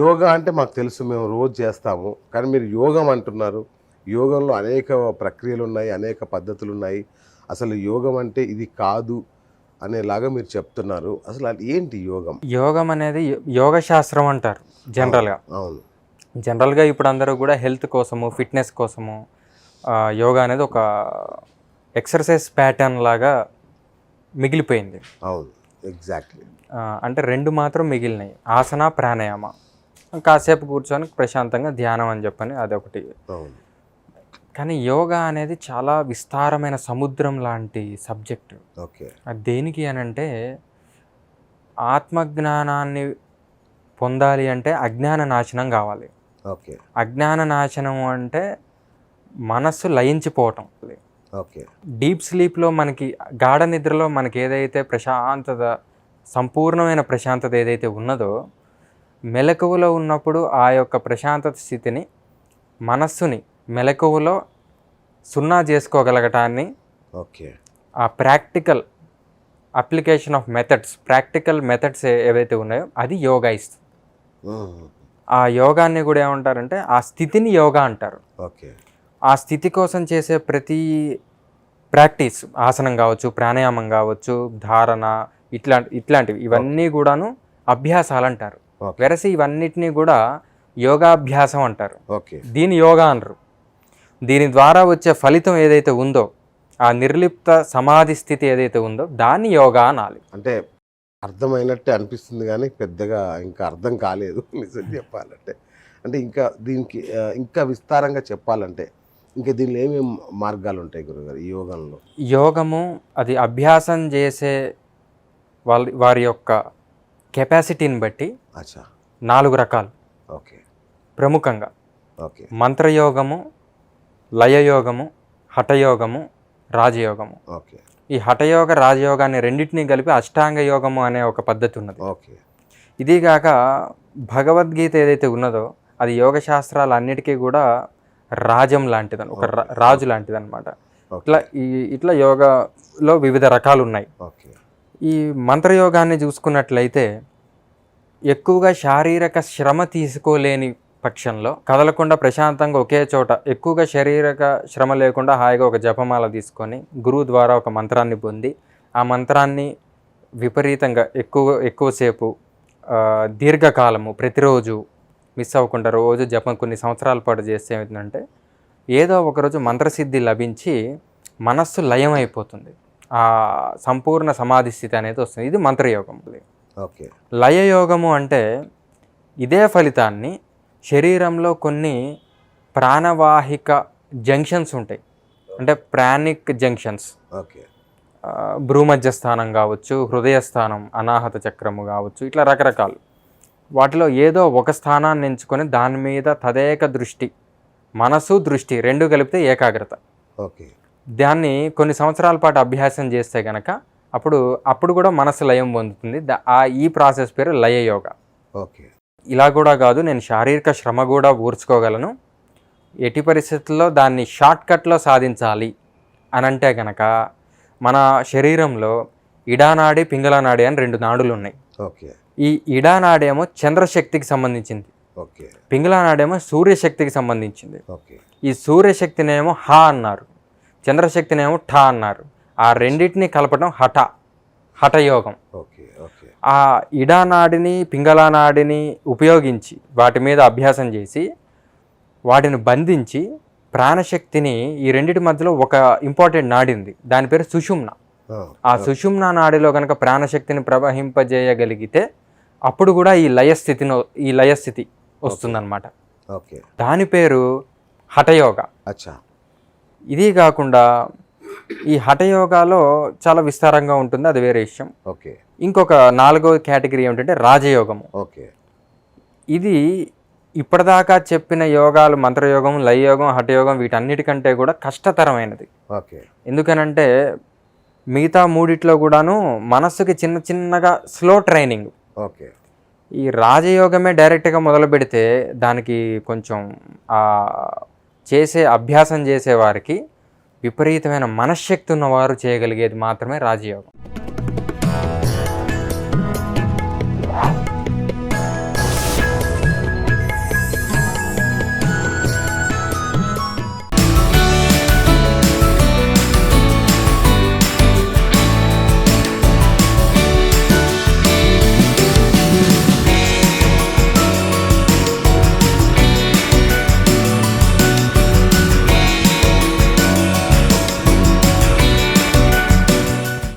యోగా అంటే మాకు తెలుసు మేము రోజు చేస్తాము. కానీ మీరు యోగం అంటున్నారు. యోగంలో అనేక ప్రక్రియలు ఉన్నాయి అనేక పద్ధతులు ఉన్నాయి అసలు యోగం అంటే ఇది కాదు అనేలాగా మీరు చెప్తున్నారు. అసలు అది ఏంటి యోగం? యోగం అనేది యోగ శాస్త్రం అంటారు జనరల్గా. అవును జనరల్గా ఇప్పుడు అందరూ కూడా హెల్త్ కోసము ఫిట్నెస్ కోసము యోగా అనేది ఒక ఎక్సర్సైజ్ ప్యాటర్న్ లాగా మిగిలిపోయింది. అవును ఎగ్జాక్ట్లీ. అంటే రెండు మాత్రం మిగిలినాయి. ఆసన ప్రాణాయామ. కాసేపు కూర్చొని ప్రశాంతంగా ధ్యానం అని చెప్పని అదొకటి. కానీ యోగా అనేది చాలా విస్తారమైన సముద్రం లాంటి సబ్జెక్ట్. ఓకే. అది దేనికి అని అంటే ఆత్మజ్ఞానాన్ని పొందాలి అంటే అజ్ఞాన నాశనం కావాలి. ఓకే. అజ్ఞాన నాశనం అంటే మనస్సు లయించిపోవటం. ఓకే. డీప్ స్లీప్లో మనకి గాఢ నిద్రలో మనకి ఏదైతే ప్రశాంతత సంపూర్ణమైన ప్రశాంతత ఏదైతే ఉన్నదో మెలకువలో ఉన్నప్పుడు ఆ యొక్క ప్రశాంతత స్థితిని మనస్సుని మెలకువలో సున్నా చేసుకోగలగటాన్ని ఓకే. ఆ practical application of methods practical methods ఏవైతే ఉన్నాయో అది యోగా ఇస్తుంది. ఆ యోగాన్ని కూడా ఏమంటారంటే ఆ స్థితిని యోగా అంటారు. ఓకే. ఆ స్థితి కోసం చేసే ప్రతి ప్రాక్టీస్ ఆసనం కావచ్చు ప్రాణాయామం కావచ్చు ధారణ ఇట్లాంటి ఇట్లాంటివి ఇవన్నీ కూడాను అభ్యాసాలు అంటారు. వెరసి ఇవన్నిటినీ కూడా యోగాభ్యాసం అంటారు. ఓకే. దీని యోగా అనరు దీని ద్వారా వచ్చే ఫలితం ఏదైతే ఉందో ఆ నిర్లిప్త సమాధి స్థితి ఏదైతే ఉందో దాన్ని యోగా అనాలి. అంటే అర్థమైనట్టే అనిపిస్తుంది కానీ పెద్దగా ఇంకా అర్థం కాలేదు నిజం చెప్పాలంటే. అంటే ఇంకా దీనికి ఇంకా విస్తారంగా చెప్పాలంటే ఇంకా దీనిలో ఏమేమి మార్గాలు ఉంటాయి గురుగారు ఈ యోగంలో? యోగము అది అభ్యాసం చేసే వాళ్ళ వారి యొక్క కెపాసిటీని బట్టి అచ్చా. నాలుగు రకాలు. ఓకే. ప్రముఖంగా ఓకే. మంత్రయోగము లయయోగము హఠయోగము రాజయోగము. ఓకే. ఈ హఠయోగ రాజయోగాన్ని రెండింటినీ కలిపి అష్టాంగ యోగము అనే ఒక పద్ధతి ఉన్నది. ఓకే. ఇదిగాక భగవద్గీత ఏదైతే ఉన్నదో అది యోగ శాస్త్రాలు అన్నిటికీ కూడా రాజం లాంటిది ఒక రాజు లాంటిది అనమాట ఓకే. ఇట్లా ఈ ఇట్లా యోగలో వివిధ రకాలు ఉన్నాయి ఓకే. ఈ మంత్రయోగాన్ని చూసుకున్నట్లయితే ఎక్కువగా శారీరక శ్రమ తీసుకోలేని పక్షంలో కదలకుండా ప్రశాంతంగా ఒకే చోట ఎక్కువగా శారీరక శ్రమ లేకుండా హాయిగా ఒక జపమాల తీసుకొని గురువు ద్వారా ఒక మంత్రాన్ని పొంది ఆ మంత్రాన్ని విపరీతంగా ఎక్కువ ఎక్కువసేపు దీర్ఘకాలము ప్రతిరోజు మిస్ అవ్వకుండా రోజు జపం కొన్ని సంవత్సరాల పాటు చేస్తే ఏమిటంటే ఏదో ఒకరోజు మంత్రసిద్ధి లభించి మనస్సు లయం అయిపోతుంది సంపూర్ణ సమాధి స్థితి అనేది వస్తుంది. ఇది మంత్రయోగం ఓకే. లయయోగము అంటే ఇదే ఫలితాన్ని శరీరంలో కొన్ని ప్రాణవాహిక జంక్షన్స్ ఉంటాయి. అంటే ప్రాణిక్ జంక్షన్స్. ఓకే. ఆ, భ్రూమధ్య స్థానం కావచ్చు హృదయ స్థానం అనాహత చక్రము కావచ్చు ఇట్లా రకరకాలు. వాటిలో ఏదో ఒక స్థానాన్ని ఎంచుకొని దాని మీద తదేక దృష్టి మనసు దృష్టి రెండు కలిపితే ఏకాగ్రత. ఓకే. దాన్ని కొన్ని సంవత్సరాల పాటు అభ్యాసం చేస్తే గనక అప్పుడు అప్పుడు కూడా మనసు లయం పొందుతుంది. ఆ ఈ ప్రాసెస్ పేరు లయ యోగా ఓకే. ఇలా కూడా కాదు నేను శారీరక శ్రమ కూడా ఊర్చుకోగలను. ఎట్టి పరిస్థితుల్లో దాన్ని షార్ట్ కట్లో సాధించాలి అని అంటే గనక మన శరీరంలో ఇడానాడి పింగళనాడి అని రెండు నాడులు ఉన్నాయి ఓకే. ఈ ఇడానాడేమో చంద్రశక్తికి సంబంధించింది. ఓకే. పింగళనాడేమో సూర్యశక్తికి సంబంధించింది. ఓకే. ఈ సూర్యశక్తినేమో హ అన్నారు. చంద్రశక్తినేమో ఠ అన్నారు. ఆ రెండింటిని కలపడం హఠ హఠయోగం. Okay okay. ఆ ఇడానాడిని పింగళానాడిని ఉపయోగించి వాటి మీద అభ్యాసం చేసి వాటిని బంధించి ప్రాణశక్తిని ఈ రెండిటి మధ్యలో ఒక ఇంపార్టెంట్ నాడి ఉంది. దాని పేరు సుషుమ్న. ఆ, సుషుమ్న నాడిలో కనుక ప్రాణశక్తిని ప్రవహింపజేయగలిగితే అప్పుడు కూడా ఈ లయస్థితిని ఈ లయస్థితి వస్తుందన్నమాట. దాని పేరు హఠయోగ. అచ్చా. ఇది కాకుండా ఈ హఠయోగాలో చాలా విస్తారంగా ఉంటుంది అది వేరే విషయం. ఓకే. ఇంకొక నాలుగో కేటగిరీ ఏమిటంటే రాజయోగము. ఓకే. ఇది ఇప్పటిదాకా చెప్పిన యోగాలు మంత్రయోగం లయయోగం హఠయోగం వీటన్నిటికంటే కూడా కష్టతరమైనది. ఓకే. ఎందుకనంటే మిగతా మూడిట్లో కూడాను మనస్సుకి చిన్న చిన్నగా స్లో ట్రైనింగ్. ఓకే. ఈ రాజయోగమే డైరెక్ట్గా మొదలు పెడితే దానికి కొంచెం చేసే అభ్యాసం చేసేవారికి విపరీతమైన మనశ్శక్తి ఉన్నవారు చేయగలిగేది మాత్రమే రాజయోగం.